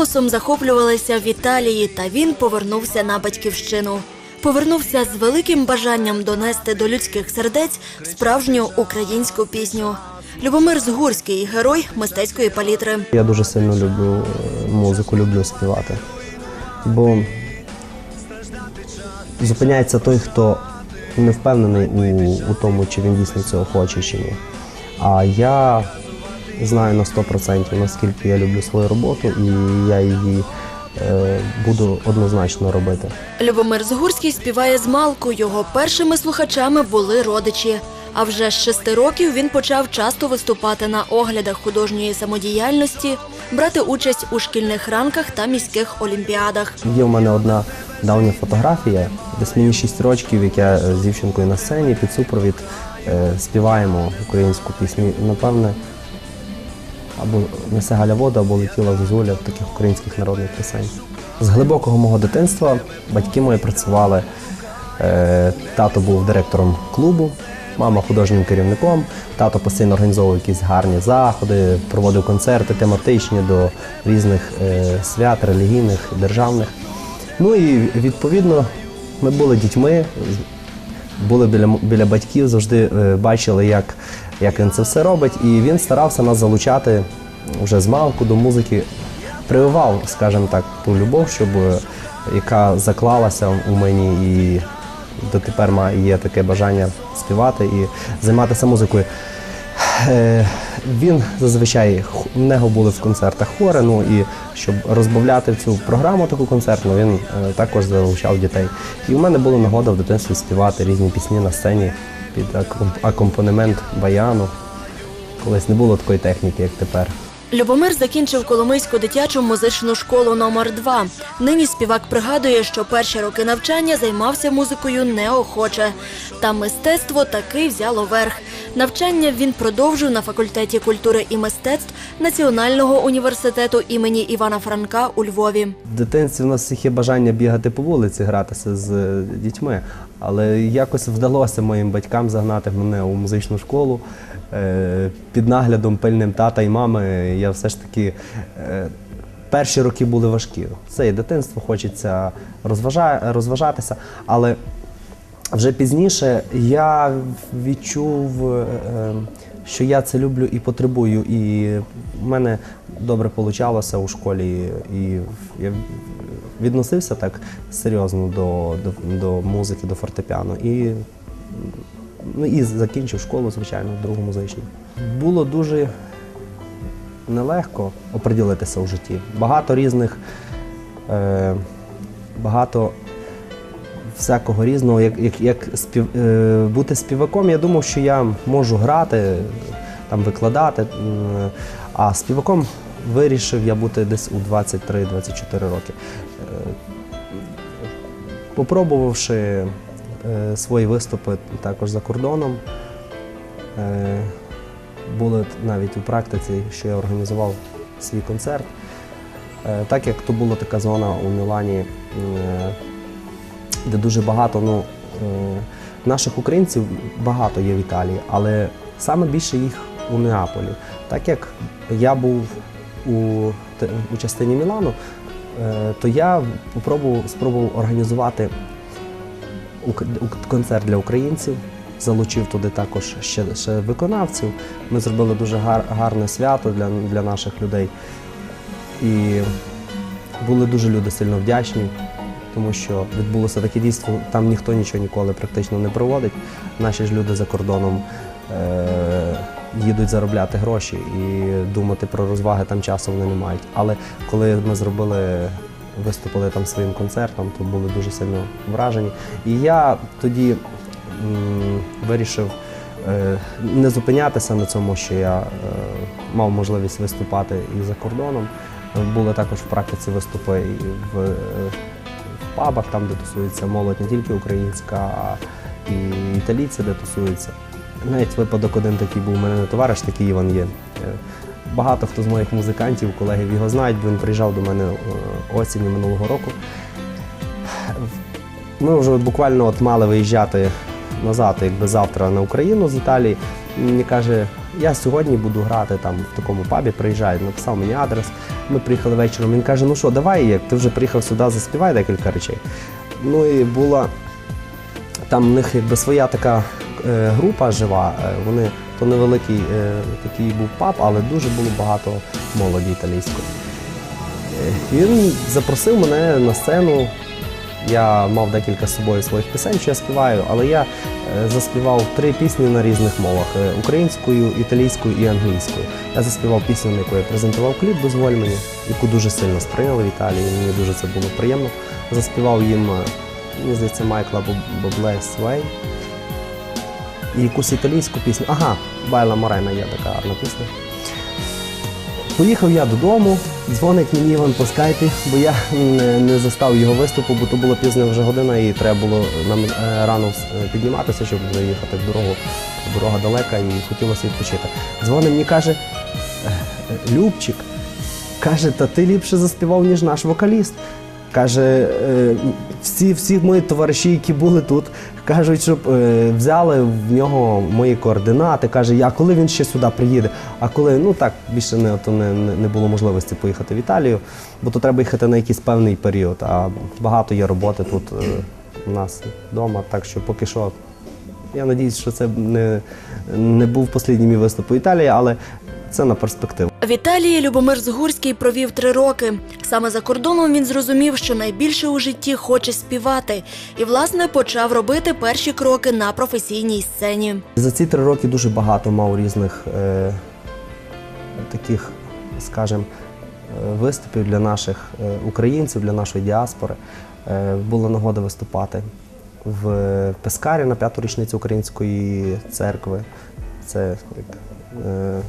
голосом захоплювалися в Італії, та він повернувся на батьківщину. Повернувся з великим бажанням донести до людських сердець справжню українську пісню. Любомир Згурський герой мистецької палітри. Я дуже сильно люблю е, музику, люблю співати. Бо зупиняється той, хто не впевнений у, у тому, чи він дійсно цього хоче чи ні. А я знаю на 100% наскільки я люблю свою роботу, і я її е, буду однозначно робити. Любомир Згурський співає з малку. Його першими слухачами були родичі. А вже з шести років він почав часто виступати на оглядах художньої самодіяльності, брати участь у шкільних ранках та міських олімпіадах. Є в мене одна давня фотографія, десь мені 6 років, як я з дівчинкою на сцені під супровід е, співаємо українську пісню. Напевне, або несе Галя вода, або летіла зозуля таких українських народних пісень. З глибокого мого дитинства батьки мої працювали. Е, Тато був директором клубу, мама художнім керівником. Тато постійно організовував якісь гарні заходи, проводив концерти тематичні до різних е, свят, релігійних, державних. Ну і відповідно ми були дітьми, були біля, біля батьків, завжди е, бачили, як, як він це все робить. І він старався нас залучати вже з малку до музики, прививав, скажімо так, ту любов, щоб, е, яка заклалася у мені і дотепер є таке бажання співати і займатися музикою. Він зазвичай в були в концертах хори. Ну і щоб розбавляти цю програму таку концертну, він е, також залучав дітей. І в мене була нагода в дитинстві співати різні пісні на сцені під аком- акомпанемент баяну. Колись не було такої техніки, як тепер. Любомир закінчив Коломийську дитячу музичну школу номер 2 Нині співак пригадує, що перші роки навчання займався музикою неохоче. Та мистецтво таки взяло верх. Навчання він продовжив на факультеті культури і мистецтв Національного університету імені Івана Франка у Львові. В дитинстві в нас є бажання бігати по вулиці, гратися з е, дітьми. Але якось вдалося моїм батькам загнати мене у музичну школу. Е, Під наглядом пильним тата і мами я все ж таки. е, Перші роки були важкі. Це і дитинство, хочеться розважа- розважатися. Але вже пізніше я відчув, е, е, що я це люблю і потребую. І в мене добре получалося у школі. І я відносився так серйозно до, до, до музики, до фортепіано. І, ну, і закінчив школу, звичайно, другу музичну. Було дуже нелегко оприділитися у житті. Багато різних, е, багато всякого різного. Як, як, як спів, е, бути співаком, я думав, що я можу грати, там, викладати. А співаком вирішив я бути десь у 23-24 роки. Е, Попробувавши е, свої виступи також за кордоном, е, були навіть у практиці, що я організував свій концерт. Так як то була така зона у Мілані, де дуже багато ну, е, наших українців багато є в Італії, але саме більше їх у Неаполі. Так як я був у, у частині Мілану, е, то я спробував організувати концерт для українців. Залучив туди також ще, ще виконавців. Ми зробили дуже гар, гарне свято для, для наших людей. І були дуже люди сильно вдячні, тому що відбулося таке дійство. Там ніхто нічого ніколи практично не проводить. Наші ж люди за кордоном е- їдуть заробляти гроші і думати про розваги там часу вони не мають. Але коли ми зробили, виступили там своїм концертом, то були дуже сильно вражені. І я тоді м, вирішив е, не зупинятися на цьому, що я е, мав можливість виступати і за кордоном. Були також в практиці виступи і в, е, в пабах, там, де тусується молодь не тільки українська, а і італійці, де тусуються. Навіть випадок один такий був, у мене товариш такий Іван є. Е, Багато хто з моїх музикантів, колегів його знають, бо він приїжджав до мене е, осінню минулого року. Ми вже буквально от мали виїжджати назад, якби завтра на Україну з Італії. Мені каже, я сьогодні буду грати там в такому пабі, приїжджаю, написав мені адрес. Ми приїхали вечором. Він каже, ну що, давай, як ти вже приїхав сюди, заспівай декілька речей. Ну і була там в них якби своя така е, група жива. Е, вони то невеликий е, такий був паб, але дуже було багато молоді італійської. Е, Він запросив мене на сцену. Я мав декілька з собою своїх пісень, що я співаю, але я е, заспівав три пісні на різних мовах: е, українською, італійською і англійською. Я заспівав пісню, на яку я презентував кліп Дозволь мені, яку дуже сильно сприйняли в Італії. Мені дуже це було приємно. Заспівав їм, е, мені здається, Майкла Бобле Свей. І якусь італійську пісню. Ага, Байла Морена є така гарна пісня. Поїхав я додому, дзвонить мені Іван по скайпі, бо я не, застав його виступу, бо то була пізня вже година і треба було нам е, рано е, підніматися, щоб заїхати в дорогу. Дорога далека і хотілося відпочити. Дзвонить мені каже, «Е, е, Любчик, каже, та ти ліпше заспівав, ніж наш вокаліст. Каже, «Е, всі, всі мої товариші, які були тут, кажуть, щоб е, взяли в нього мої координати. Каже, я коли він ще сюди приїде? А коли ну так більше не, то не не було можливості поїхати в Італію, бо то треба їхати на якийсь певний період. А багато є роботи тут е, у нас вдома. Так що поки що я надіюсь, що це не, не був останній мій виступ у Італії, але це на перспективу. В Італії Любомир Згурський провів три роки. Саме за кордоном він зрозумів, що найбільше у житті хоче співати, і власне почав робити перші кроки на професійній сцені. За ці три роки дуже багато мав різних е, таких, скажімо, е, виступів для наших е, українців, для нашої діаспори. Е, була нагода виступати в Пескарі на п'яту річницю Української церкви. Це як,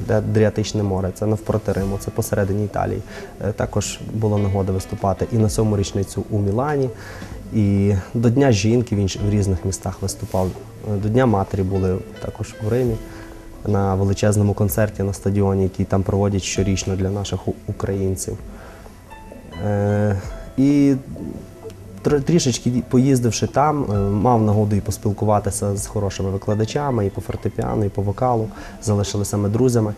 де Адріатичне море, це навпроти Риму, це посередині Італії. Е, Також була нагода виступати і на сьому річницю у Мілані, і до Дня жінки в, різних містах виступав. Е, До Дня матері були також в Римі на величезному концерті на стадіоні, який там проводять щорічно для наших українців. Е, І трішечки поїздивши там, е, мав нагоду і поспілкуватися з хорошими викладачами і по фортепіано, і по вокалу. Залишилися ми друзями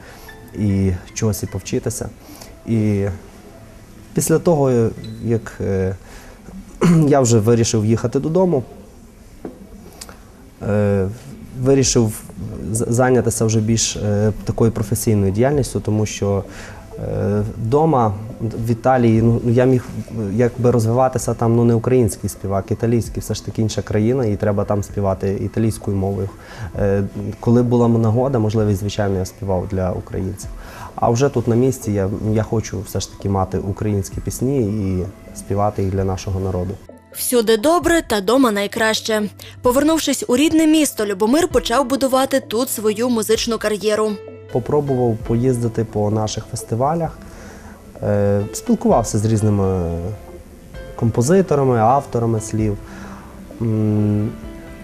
і чогось і повчитися. І після того, е, як е, я вже вирішив їхати додому, вирішив зайнятися вже більш такою професійною діяльністю, тому що вдома в Італії ну, я міг якби розвиватися там ну, не український співак, італійський, все ж таки інша країна, і треба там співати італійською мовою. Е, Коли була нагода, можливість, звичайно, я співав для українців. А вже тут на місці я, я хочу все ж таки мати українські пісні і співати їх для нашого народу. Всюди добре та дома найкраще. Повернувшись у рідне місто, Любомир почав будувати тут свою музичну кар'єру. Попробував поїздити по наших фестивалях, спілкувався з різними композиторами, авторами слів.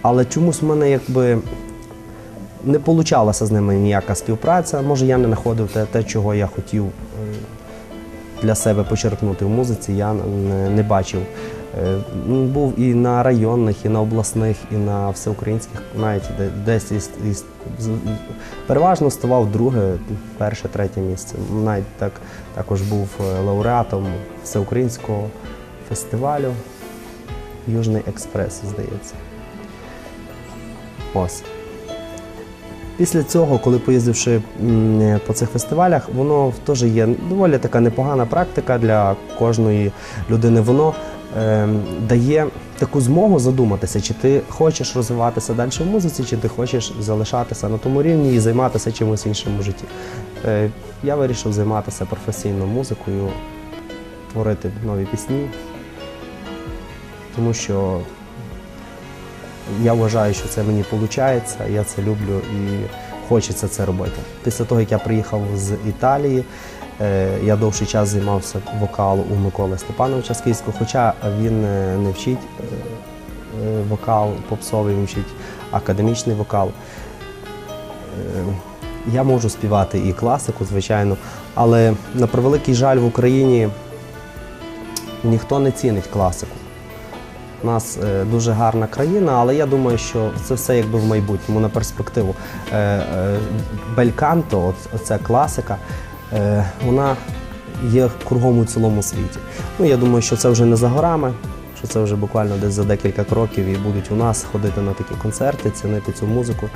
Але чомусь в мене якби не получалася з ними ніяка співпраця. Може, я не знаходив те, те чого я хотів е, для себе почерпнути в музиці, я не бачив. Е, Був і на районних, і на обласних, і на всеукраїнських, навіть десь із, із, переважно ставав друге, перше, третє місце. Навіть так також був е, лауреатом всеукраїнського фестивалю Южний експрес, здається. Ось. Після цього, коли поїздивши по цих фестивалях, воно теж є доволі така непогана практика для кожної людини. Воно дає таку змогу задуматися, чи ти хочеш розвиватися далі в музиці, чи ти хочеш залишатися на тому рівні і займатися чимось іншим у житті. Е, я вирішив займатися професійно музикою, творити нові пісні, тому що я вважаю, що це мені виходить, я це люблю і хочеться це робити. Після того, як я приїхав з Італії, е, я довший час займався вокалом у Миколи Степановича з Київського, хоча він е, не вчить е, вокал попсовий, він вчить академічний вокал. я можу співати і класику, звичайно, але на превеликий жаль в Україні ніхто не цінить класику. У нас е, дуже гарна країна, але я думаю, що це все якби в майбутньому на перспективу. Е, е, Бельканто, оця класика, вона є кругом у цілому світі. Ну, я думаю, що це вже не за горами, що це вже буквально десь за декілька кроків і будуть у нас ходити на такі концерти, цінити цю музику.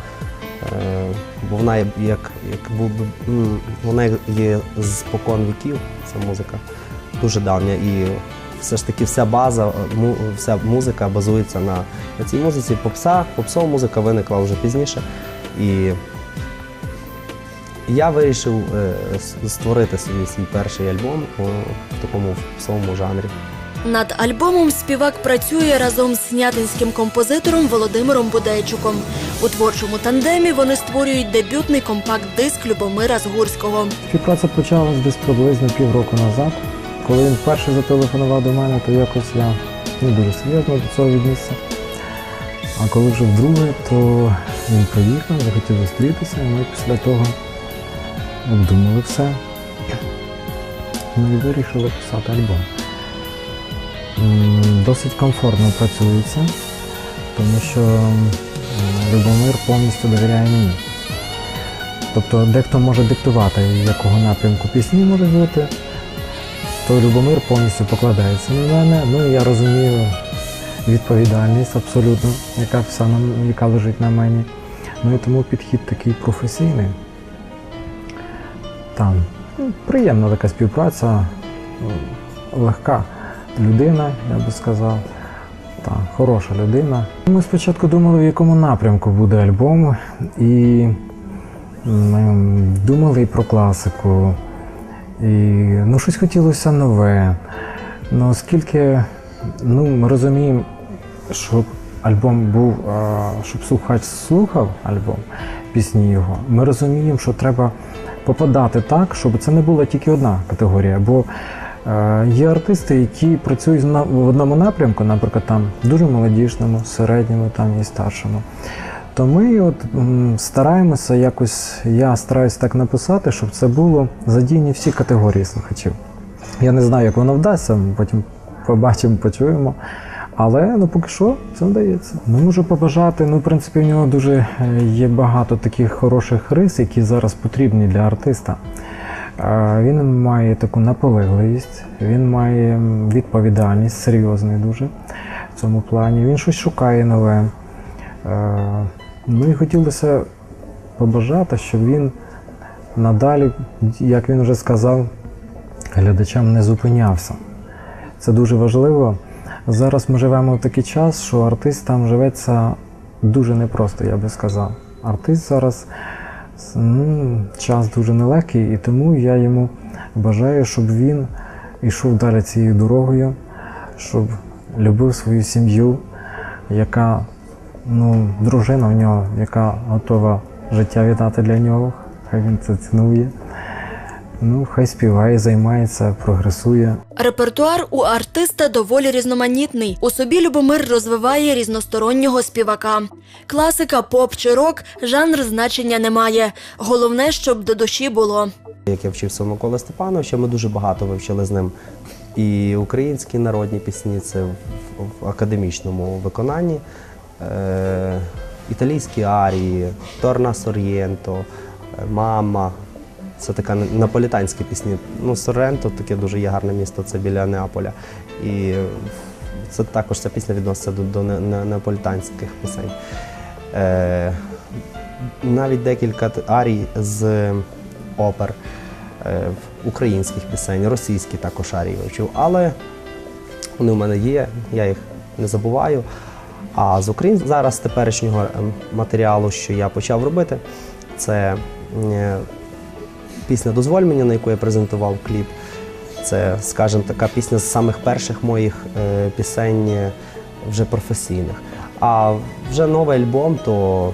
Бо вона є як, як вона є з покон віків, ця музика дуже давня. І все ж таки вся база, е, му- вся музика базується на, на цій музиці. Попса, попсова музика виникла вже пізніше. І я вирішив е, створити свій, свій перший альбом у, такому попсовому жанрі. Над альбомом співак працює разом з снятинським композитором Володимиром Будейчуком. У творчому тандемі вони створюють дебютний компакт-диск Любомира Згурського. Співпраця почалась десь приблизно півроку назад. Коли він вперше зателефонував до мене, то якось я не дуже серйозно до цього віднісся. А коли вже вдруге, то він приїхав, захотів зустрітися, ми після того обдумали все. Ну і вирішили писати альбом. Досить комфортно працюється, тому що Любомир повністю довіряє мені. Тобто дехто може диктувати, якого напрямку пісні можуть бути, то Любомир повністю покладається на мене. Ну і я розумію відповідальність абсолютно, яка вся на- яка лежить на мені. Ну і тому підхід такий професійний. Там ну, приємна така співпраця, легка людина, я би сказав. Так, хороша людина. Ми спочатку думали, в якому напрямку буде альбом, і ми думали і про класику, і ну, щось хотілося нове. Ну, оскільки ну, ми розуміємо, щоб альбом був, щоб слухач слухав альбом, пісні його, ми розуміємо, що треба попадати так, щоб це не була тільки одна категорія. Бо е, є артисти, які працюють в одному напрямку, наприклад, там дуже молодіжному, середньому там і старшому. То ми от стараємося якось, я стараюся так написати, щоб це було задіяні всі категорії слухачів. Я не знаю, як воно вдасться, потім побачимо, почуємо. Але ну поки що це вдається. Ну можу побажати. Ну, в принципі, в нього дуже е, є багато таких хороших рис, які зараз потрібні для артиста. Е, Він має таку наполегливість, він має відповідальність, серйозний дуже в цьому плані. Він щось шукає нове. Ну і хотілося побажати, щоб він надалі, як він вже сказав, глядачам не зупинявся. Це дуже важливо. Зараз ми живемо в такий час, що артистам живеться дуже непросто, я би сказав. Артист зараз ну, час дуже нелегкий, і тому я йому бажаю, щоб він йшов далі цією дорогою, щоб любив свою сім'ю, яка ну, дружина в нього, яка готова життя віддати для нього, хай він це цінує. Ну, хай співає, займається, прогресує. Репертуар у артиста доволі різноманітний. У собі Любомир розвиває різностороннього співака. Класика, поп чи рок жанр значення не має. Головне, щоб до душі було. Як я вчився у Миколи Степановича, ми дуже багато вивчили з ним і українські народні пісні, це в, академічному виконанні, італійські арії, Торна Сор'єнто, е, Мама. Це така наполітанські пісні. Ну, Соренто таке дуже є гарне місто, це біля Неаполя. І це також ця пісня відноситься до, до не- не- неаполітанських пісень. Е, навіть декілька арій з опер, е, українських пісень, російські також арії вивчив. Але вони в мене є, я їх не забуваю. А з Україн зараз теперішнього е, матеріалу, що я почав робити, це е, пісня Дозволь на яку я презентував кліп. Це, скажімо, така пісня з самих перших моїх е, пісень вже професійних. А вже новий альбом, то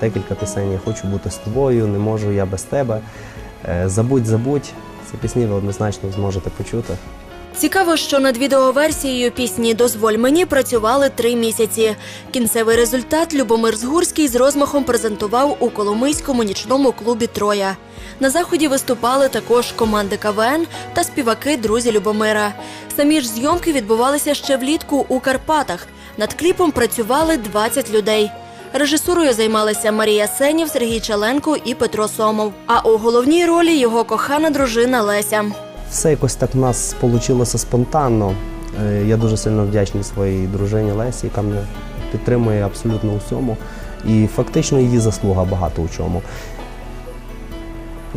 декілька пісень я хочу бути з тобою, не можу я без тебе. Забудь, забудь. Ці пісні ви однозначно зможете почути. Цікаво, що над відеоверсією пісні Дозволь мені працювали три місяці. Кінцевий результат Любомир Згурський з розмахом презентував у Коломийському нічному клубі Троя. На заході виступали також команди КВН та співаки друзі Любомира. Самі ж зйомки відбувалися ще влітку у Карпатах. Над кліпом працювали 20 людей. Режисурою займалися Марія Сенів, Сергій Чаленко і Петро Сомов. А у головній ролі його кохана дружина Леся. Все якось так у нас вийшло спонтанно. Е, Я дуже сильно вдячний своїй дружині Лесі, яка мене підтримує абсолютно у всьому. І фактично її заслуга багато у чому.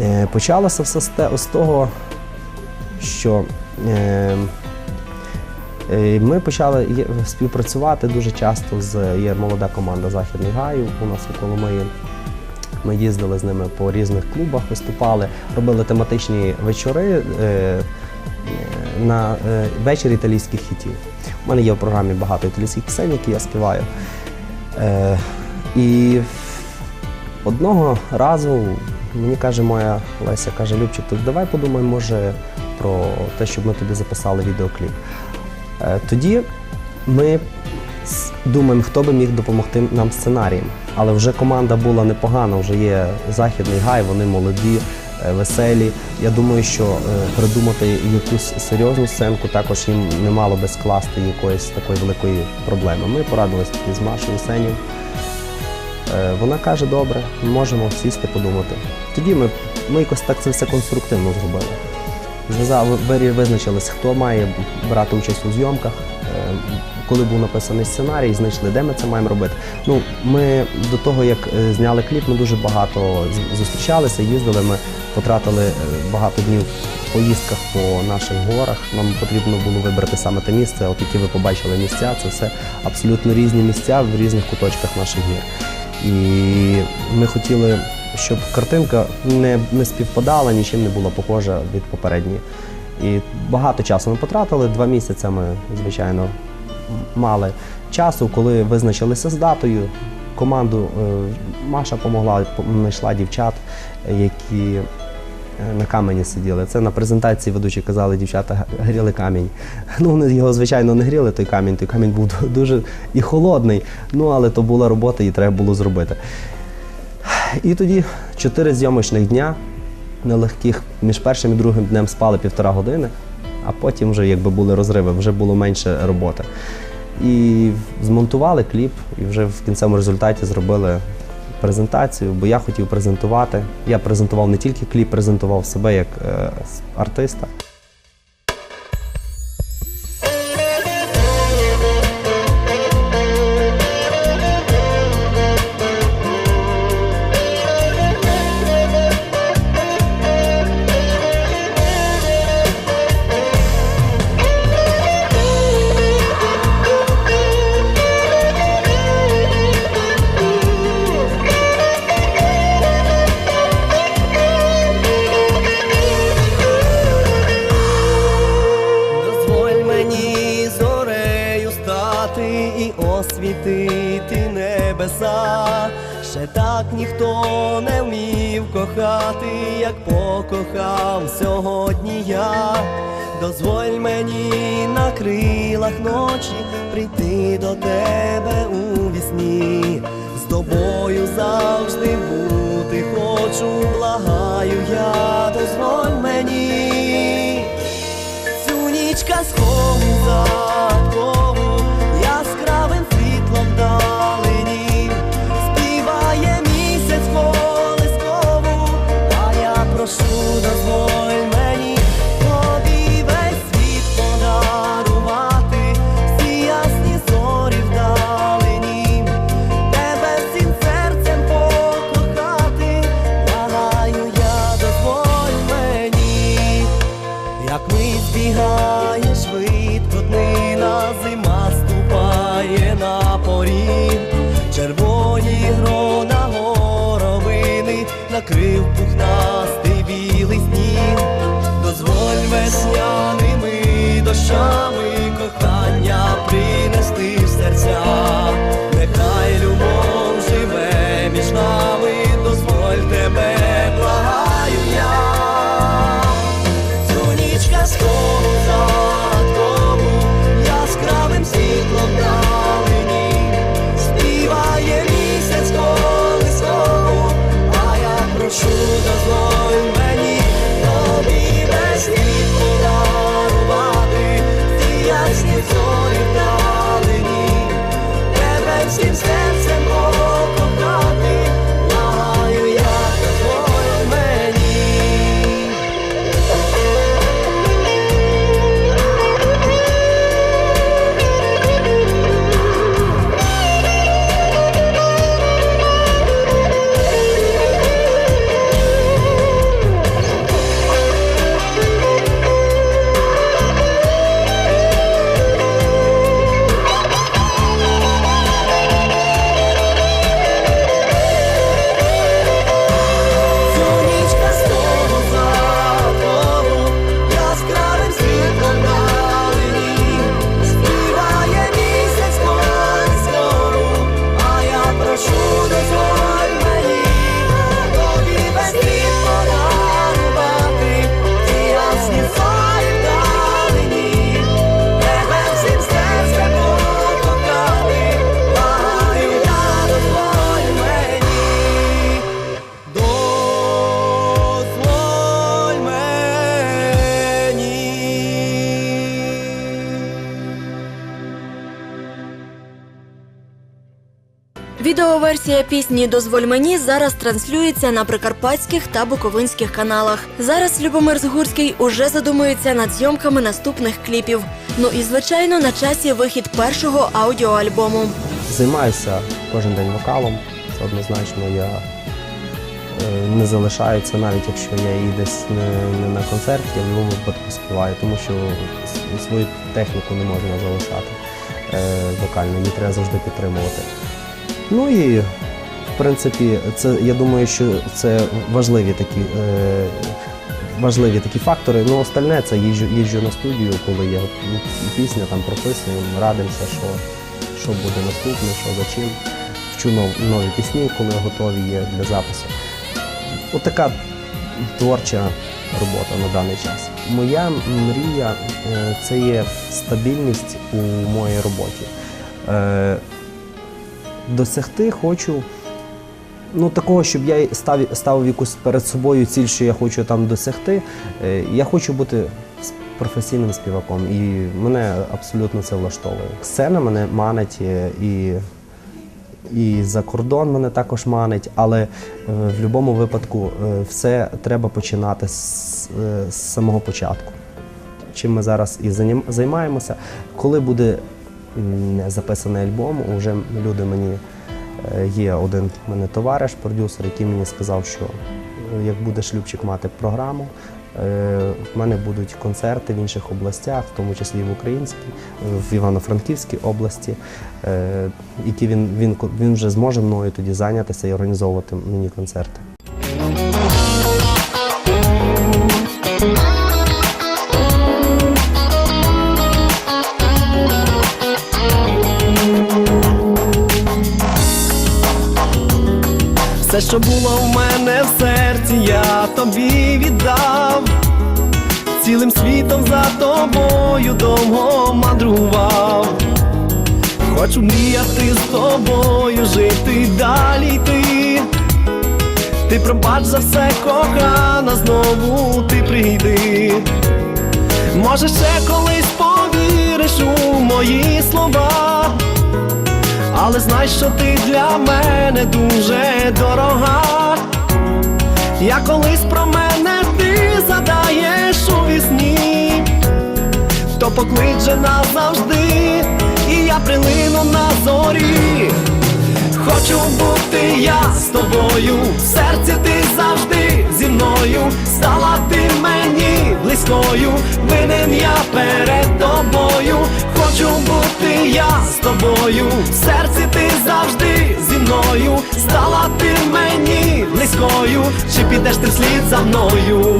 Е, Почалося все з того, що е, ми почали співпрацювати дуже часто з є молода команда Західний Гаю у нас у Коломиї. Ми їздили з ними по різних клубах, виступали, робили тематичні вечори е, на е, вечір італійських хітів. У мене є в програмі багато італійських пісень, які я співаю. Е, і одного разу мені каже моя Леся, каже, Любчик, то давай подумаємо, може, про те, щоб ми тобі записали відеокліп. Тоді ми думаємо, хто би міг допомогти нам сценарієм. Але вже команда була непогана, вже є західний гай, вони молоді, е, веселі. Я думаю, що е, придумати якусь серйозну сценку також їм не мало би скласти якоїсь такої великої проблеми. Ми порадилися з Машою Сенів. Е, Вона каже, добре, можемо сісти, подумати. Тоді ми, ми якось так це все конструктивно зробили. Зв'язали, визначились, хто має брати участь у зйомках. Коли був написаний сценарій, знайшли, де ми це маємо робити. Ну, ми до того, як е, зняли кліп, ми дуже багато зустрічалися, їздили. Ми потратили е, багато днів в поїздках по наших горах. Нам потрібно було вибрати саме те місце. От які ви побачили місця, це все абсолютно різні місця в різних куточках наших гір. І ми хотіли, щоб картинка не, не співпадала, нічим не була похожа від попередньої. І багато часу ми потратили. Два місяці ми, звичайно, мали часу, коли визначилися з датою. Команду е, Маша допомогла, знайшла дівчат, які е, на камені сиділи. Це на презентації ведучі казали, дівчата гріли камінь. Ну, вони його, звичайно, не гріли, той камінь. Той камінь був дуже і холодний, ну але то була робота, і треба було зробити. І тоді чотири зйомочних дня нелегких. Між першим і другим днем спали півтора години, а потім вже якби були розриви, вже було менше роботи. І змонтували кліп, і вже в кінцевому результаті зробили презентацію, бо я хотів презентувати. Я презентував не тільки кліп, презентував себе як е, артиста. Хочу, пухнастий білий сніг, дозволь весняними дощами кохання принести в серця, Відеоверсія пісні Дозволь мені зараз транслюється на прикарпатських та буковинських каналах. Зараз Любомир Згурський уже задумується над зйомками наступних кліпів. Ну і звичайно на часі вихід першого аудіоальбому. Займаюся кожен день вокалом. Це однозначно я е, не залишаюся, навіть якщо я і десь не, не на концерті, я в будь-якому випадку співаю, тому що свою техніку не можна залишати е, вокально, її треба завжди підтримувати. Ну і в принципі, це я думаю, що це важливі такі. Е, Важливі такі фактори. Ну, остальне це їжджу, їжджу на студію, коли є ну, пісня, там прописуємо, радимося, що, що буде наступне, що за чим. Вчу нов- нові пісні, коли готові є для запису. От творча робота на даний час. Моя мрія е, це є стабільність у моїй роботі. Досягти хочу ну, такого, щоб я став, ставив якусь перед собою ціль, що я хочу там досягти. Е, Я хочу бути професійним співаком, і мене абсолютно це влаштовує. Сцена мене манить е, і, і за кордон мене також манить, але е, в будь-якому випадку все треба починати з, з самого початку. Чим ми зараз і займаємося. Коли буде записаний альбом, вже люди мені Е, Є один мене товариш, продюсер, який мені сказав, що е, як буде шлюбчик мати програму, е, в мене будуть концерти в інших областях, в тому числі в Українській, в Івано-Франківській області, які він, він, він вже зможе мною тоді зайнятися і організовувати мені концерти. Все, що було в мене в серці, я тобі віддав. Цілим світом за тобою довго мандрував. Хочу мріяти з тобою, жити далі йти. Ти пробач за все, кохана, знову ти прийди. Може, ще колись повіриш у мої слова. Але знай, що ти для мене дуже дорога. Я колись про мене ти задаєш у вісні, то поклич же назавжди, і я прилину на зорі. Хочу бути я з тобою, в серці ти завжди зі мною, стала ти мені близькою, винен я перед тобою, хочу бути я з тобою, в серці ти завжди зі мною, стала ти мені близькою, чи підеш ти вслід за мною?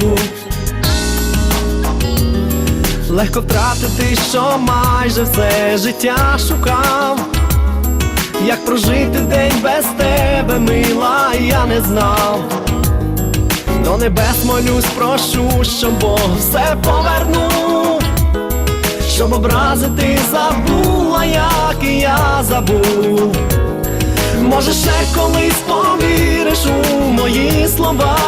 Легко втратити, що майже все життя шукав. Як прожити день без тебе, мила, я не знав. До небес молюсь, прошу, щоб Бог все повернув, щоб образи ти забула, як і я забув. Може, ще колись повіриш у мої слова,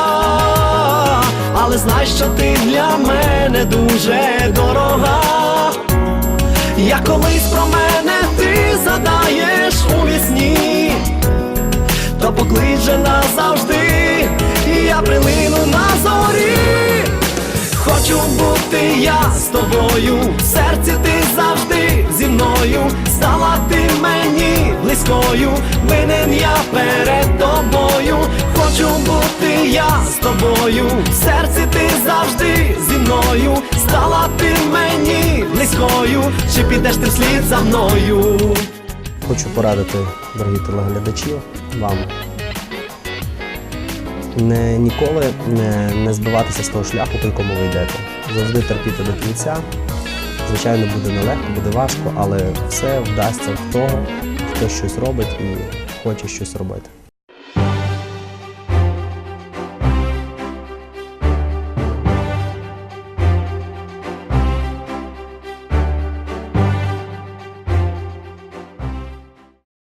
але знай, що ти для мене дуже дорога. Я колись про мене ти задаєш у вісні, то поклич же назавжди, і я прилину на зорі. Хочу бути я з тобою, в серці ти завжди зі мною, стала ти мені близькою, винен я перед тобою, хочу бути я з тобою, в серці ти завжди зі мною, стала ти мені близькою, чи підеш ти вслід за мною? Хочу порадити, дорогі телеглядачі, вам не ніколи не, не збиватися з того шляху, по якому ви йдете. Завжди терпіти до кінця. Звичайно, буде нелегко, буде важко, але все вдасться в того, хто щось робить і хоче щось робити.